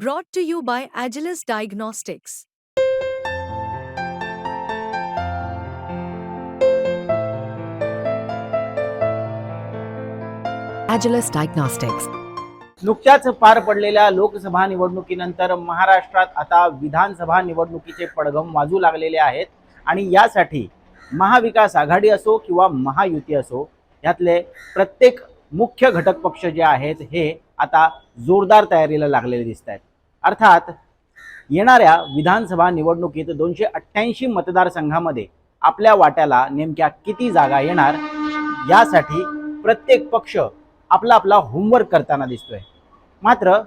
Brought to you by Agilus Diagnostics. Agilus Diagnostics. नुकत्याच पार पडलेल्या लोकसभा निवडणुकीनंतर महाराष्ट्रात आता विधानसभा निवडणुकीचे पडघम वाजू लागलेले आहेत आणि यासाठी महाविकास आघाडी असो किंवा महायुती असो यातले प्रत्येक मुख्य घटक पक्ष जे आहेत हे आता जोरदार तयारीला लागलेले दिसत आहेत अर्थात येणाऱ्या विधानसभा निवडणुकीत दोनशे अठ्ठ्याऐंशी मतदारसंघामध्ये आपल्या वाट्याला नेमक्या किती जागा येणार यासाठी प्रत्येक पक्ष आपला आपला होमवर्क करताना दिसतोय. मात्र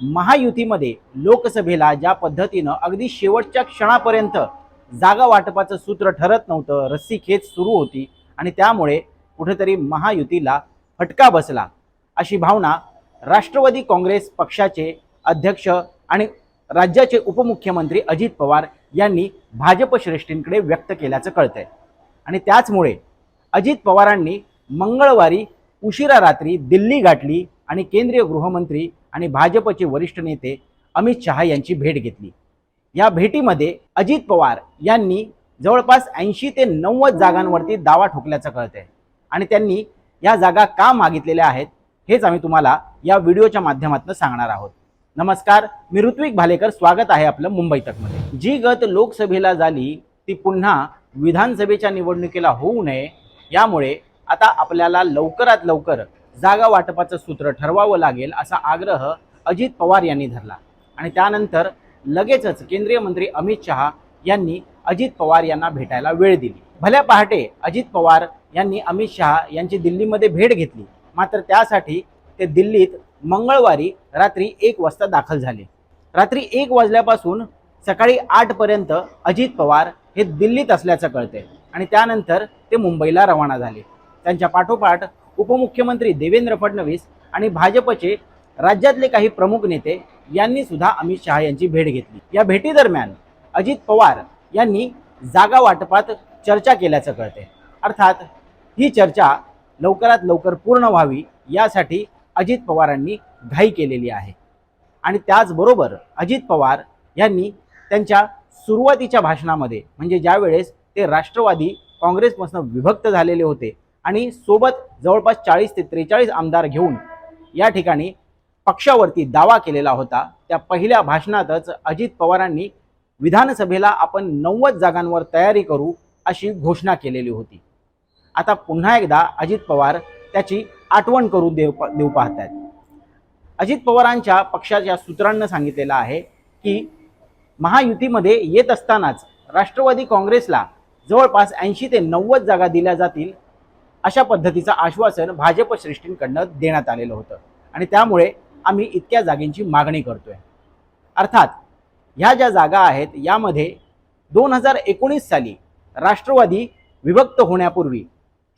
महायुतीमध्ये लोकसभेला ज्या पद्धतीनं अगदी शेवटच्या क्षणापर्यंत जागा वाटपाचं सूत्र ठरत नव्हतं रस्सी खेच सुरू होती आणि त्यामुळे कुठेतरी महायुतीला फटका बसला अशी भावना राष्ट्रवादी काँग्रेस पक्षाचे अध्यक्ष आणि राज्याचे उपमुख्यमंत्री अजित पवार यांनी भाजप श्रेष्ठींकडे व्यक्त केल्याचं कळतंय. आणि त्याचमुळे अजित पवारांनी मंगळवारी उशिरा रात्री दिल्ली गाठली आणि केंद्रीय गृहमंत्री आणि भाजपचे वरिष्ठ नेते अमित शहा यांची भेट घेतली. या भेटीमध्ये अजित पवार यांनी जवळपास ऐंशी ते नव्वद जागांवरती दावा ठोकल्याचं कळतंय. आणि त्यांनी या जागा का मागितलेल्या आहेत हेच आम्ही तुम्हाला या व्हिडिओच्या माध्यमातून सांगणार आहोत. नमस्कार मी ऋत्विक भालेकर स्वागत आहे आपलं मुंबई तकमध्ये. जी गत लोकसभेला झाली ती पुन्हा विधानसभेच्या निवडणुकीला होऊ नये यामुळे आता आपल्याला लवकरात लवकर जागा वाटपाचं सूत्र ठरवावं लागेल असा आग्रह अजित पवार यांनी धरला. आणि त्यानंतर लगेचच केंद्रीय मंत्री अमित शहा यांनी अजित पवार यांना भेटायला वेळ दिली. भल्या पहाटे अजित पवार यांनी अमित शहा यांची दिल्लीमध्ये भेट घेतली. मात्र त्यासाठी ते दिल्लीत मंगळवारी रात्री एक वाजता दाखल झाले. रात्री एक वाजल्यापासून सकाळी आठपर्यंत अजित पवार हे दिल्लीत असल्याचं कळते आणि त्यानंतर ते मुंबईला रवाना झाले. त्यांच्या पाठोपाठ उपमुख्यमंत्री देवेंद्र फडणवीस आणि भाजपचे राज्यातले काही प्रमुख नेते यांनी सुद्धा अमित शहा यांची भेट घेतली. या भेटीदरम्यान अजित पवार यांनी जागा वाटपात चर्चा केल्याचं कळते अर्थात ही चर्चा लवकरात लवकर पूर्ण व्हावी यासाठी अजित पवारांनी घाई केलेली आहे. आणि त्याचबरोबर अजित पवार यांनी त्यांच्या सुरुवातीच्या भाषणामध्ये म्हणजे ज्यावेळेस ते राष्ट्रवादी काँग्रेसपासून विभक्त झालेले होते आणि सोबत जवळपास चाळीस ते त्रेचाळीस आमदार घेऊन या ठिकाणी पक्षावरती दावा केलेला होता त्या पहिल्या भाषणातच अजित पवारांनी विधानसभेला आपण नव्वद जागांवर तयारी करू अशी घोषणा केलेली होती. आता पुन्हा एकदा अजित पवार त्याची आठवण करून देऊ देऊ पाहत आहेत अजित पवारांच्या पक्षाच्या सूत्रांनं सांगितलेलं आहे की महायुतीमध्ये येत असतानाच राष्ट्रवादी काँग्रेसला जवळपास ऐंशी ते नव्वद जागा दिल्या जातील अशा पद्धतीचं आश्वासन भाजप श्रेष्ठींकडनं देण्यात आलेलं होतं. आणि त्यामुळे आम्ही इतक्या जागेंची मागणी करतोय. अर्थात ह्या ज्या जागा आहेत यामध्ये दोन हजार एकोणीस साली राष्ट्रवादी विभक्त होण्यापूर्वी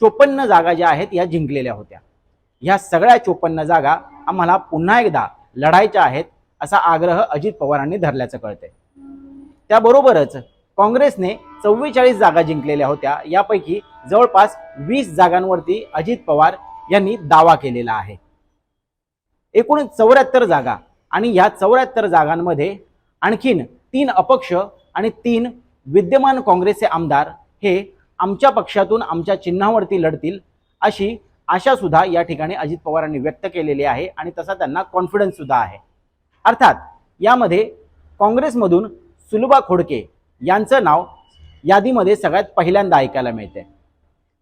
चोपन्न जागा ज्या आहेत या जिंकलेल्या होत्या. ह्या सगळ्या चोपन्न जागा आम्हाला पुन्हा एकदा लढायच्या आहेत असा आग्रह अजित पवारांनी धरल्याचं कळतंय. त्याबरोबरच काँग्रेसने चव्वेचाळीस जागा जिंकलेल्या होत्या. यापैकी जवळपास वीस जागांवरती अजित पवार यांनी दावा केलेला आहे. एकूण चौऱ्याहत्तर जागा आणि या चौऱ्याहत्तर जागांमध्ये आणखीन तीन अपक्ष आणि तीन विद्यमान काँग्रेसचे आमदार हे आमच्या पक्षातून आमच्या चिन्हावरती लढतील अशी आशा सुद्धा या ठिकाणी अजित पवारांनी व्यक्त केलेली आहे आणि तसा त्यांना कॉन्फिडन्स सुद्धा आहे. अर्थात यामध्ये काँग्रेसमधून सुलभा खोडके यांचं नाव यादीमध्ये सगळ्यात पहिल्यांदा ऐकायला मिळते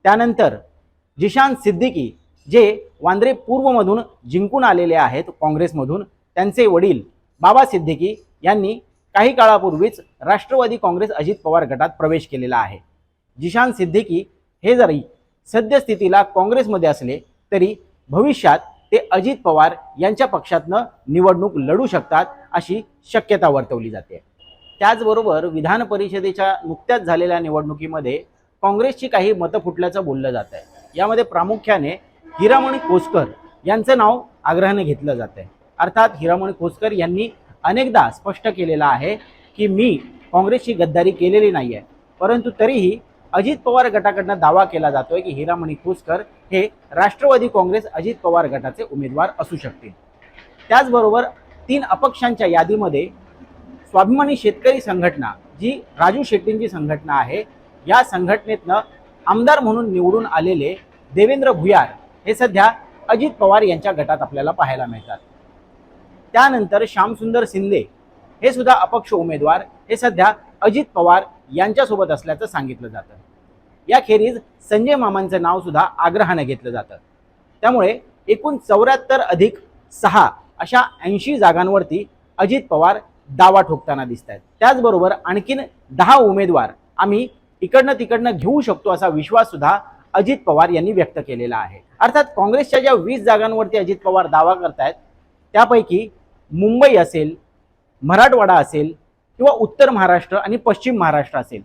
त्यानंतर जिशान सिद्दीकी जे वांद्रे पूर्वमधून जिंकून आलेले आहेत काँग्रेसमधून त्यांचे वडील बाबा सिद्दीकी यांनी काही काळापूर्वीच राष्ट्रवादी काँग्रेस अजित पवार गटात प्रवेश केलेला आहे. जिशान सिद्दीकी हे जरी सद्यस्थितीला काँग्रेसमध्ये असले तरी भविष्यात ते अजित पवार यांच्या पक्षातनं निवडणूक लढू शकतात अशी शक्यता वर्तवली जाते. त्याचबरोबर विधान परिषदेच्या नुकत्याच झालेल्या निवडणुकीमध्ये काँग्रेसची काही मतं फुटल्याचं बोललं जात आहे. यामध्ये प्रामुख्याने हिरामणी कोसकर यांचं नाव आग्रहाने घेतलं जात आहे. अर्थात हिरामणी कोसकर यांनी अनेकदा स्पष्ट केलेलं आहे की मी काँग्रेसची गद्दारी केलेली नाही आहे परंतु तरीही अजित पवार गटाकडनं दावा केला जातोय की हिरामणी खोसकर हे राष्ट्रवादी काँग्रेस अजित पवार गटाचे उमेदवार असू शकतील. त्याचबरोबर तीन अपक्षांच्या यादीमध्ये स्वाभिमानी शेतकरी संघटना जी राजू शेट्टींची संघटना आहे या संघटनेतनं आमदार म्हणून निवडून आलेले देवेंद्र भुयार हे सध्या अजित पवार यांच्या गटात आपल्याला पाहायला मिळतात. त्यानंतर श्यामसुंदर शिंदे हे सुद्धा अपक्ष उमेदवार हे सध्या अजित पवार यांच्यासोबत असल्याचं सांगितलं जातं. याखेरीज संजय मामांचं नाव सुद्धा आग्रहानं घेतलं जातं. त्यामुळे एकूण चौऱ्याहत्तर अधिक सहा अशा ऐंशी जागांवरती अजित पवार दावा ठोकताना दिसत आहेत त्याचबरोबर आणखीन दहा उमेदवार आम्ही इकडनं तिकडनं घेऊ शकतो असा विश्वास सुद्धा अजित पवार यांनी व्यक्त केलेला आहे. अर्थात काँग्रेसच्या ज्या वीस जागांवरती अजित पवार दावा करतायत त्यापैकी मुंबई असेल मराठवाडा असेल किंवा उत्तर महाराष्ट्र आणि पश्चिम महाराष्ट्र असेल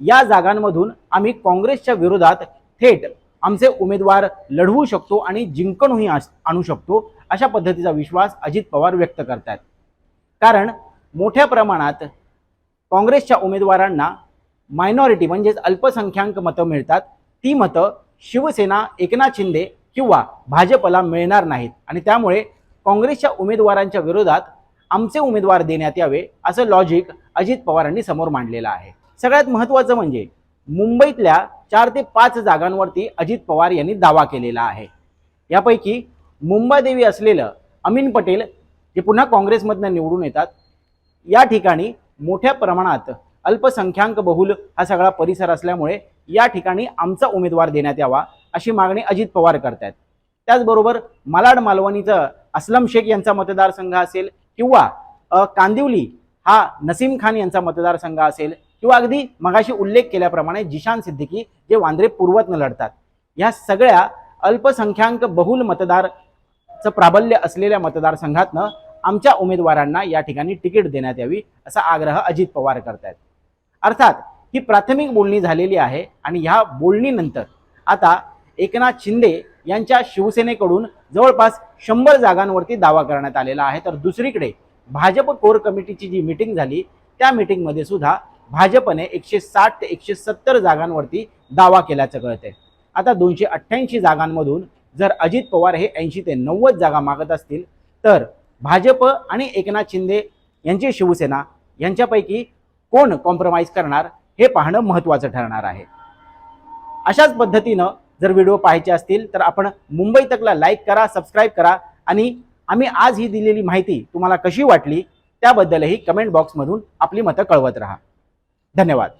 या जागांमधून आम्ही काँग्रेसच्या विरोधात थेट आमचे उमेदवार लढवू शकतो आणि जिंकणही आणू शकतो अशा पद्धतीचा विश्वास अजित पवार व्यक्त करतात कारण मोठ्या प्रमाणात काँग्रेसच्या उमेदवारांना मायनॉरिटी म्हणजेच अल्पसंख्याक मतं मिळतात. ती मतं शिवसेना एकनाथ शिंदे किंवा भाजपला मिळणार नाहीत. आणि त्यामुळे काँग्रेसच्या उमेदवारांच्या विरोधात आमचे उमेदवार देण्यात यावे असं लॉजिक अजित पवारांनी समोर मांडलेलं आहे. सगळ्यात महत्त्वाचं म्हणजे मुंबईतल्या चार ते पाच जागांवरती अजित पवार यांनी दावा केलेला आहे. यापैकी मुंबादेवी असलेलं अमीन पटेल जे पुन्हा काँग्रेसमधनं निवडून येतात या ठिकाणी मोठ्या प्रमाणात अल्पसंख्याक बहुल हा सगळा परिसर असल्यामुळे या ठिकाणी आमचा उमेदवार देण्यात यावा अशी मागणी अजित पवार करतायत. त्याचबरोबर मालाड मालवणीचं अस्लम शेख यांचा मतदारसंघ असेल किंवा कांदिवली हा नसीम खान यांचा मतदारसंघ असेल किंवा अगदी मगाशी उल्लेख केल्याप्रमाणे जिशान सिद्दीकी जे वांद्रे पूर्वतनं लढतात या सगळ्या अल्पसंख्याक बहुल मतदारचं प्राबल्य असलेल्या मतदारसंघातनं आमच्या उमेदवारांना या ठिकाणी तिकीट देण्यात यावी असा आग्रह अजित पवार करतायत. अर्थात ही प्राथमिक बोलणी झालेली आहे आणि ह्या बोलणीनंतर आता एकनाथ शिंदे यांच्या शिवसेनेकडून जवळपास शंभर जागांवरती दावा करण्यात आलेला आहे. तर दुसरीकडे भाजप कोर कमिटीची जी मिटिंग झाली त्या मिटिंगमध्ये सुद्धा भाजपने एकशे साठ ते एकशे सत्तर जागांवरती दावा केल्याचं कळतंय. आता दोनशे अठ्ठ्याऐंशी जागांमधून जर अजित पवार हे ऐंशी ते नव्वद जागा मागत असतील तर भाजप आणि एकनाथ शिंदे यांची शिवसेना यांच्यापैकी कोण कॉम्प्रोमाइज करणार हे पाहणं महत्त्वाचं ठरणार आहे. अशाच पद्धतीनं जर व्हिडिओ पाहायचे असतील तर आपण मुंबई तकला लाईक करा सबस्क्राईब करा आणि आम्ही आज ही दिलेली माहिती तुम्हाला कशी वाटली त्याबद्दलही कमेंट बॉक्समधून आपली मतं कळवत राहा. धन्यवाद.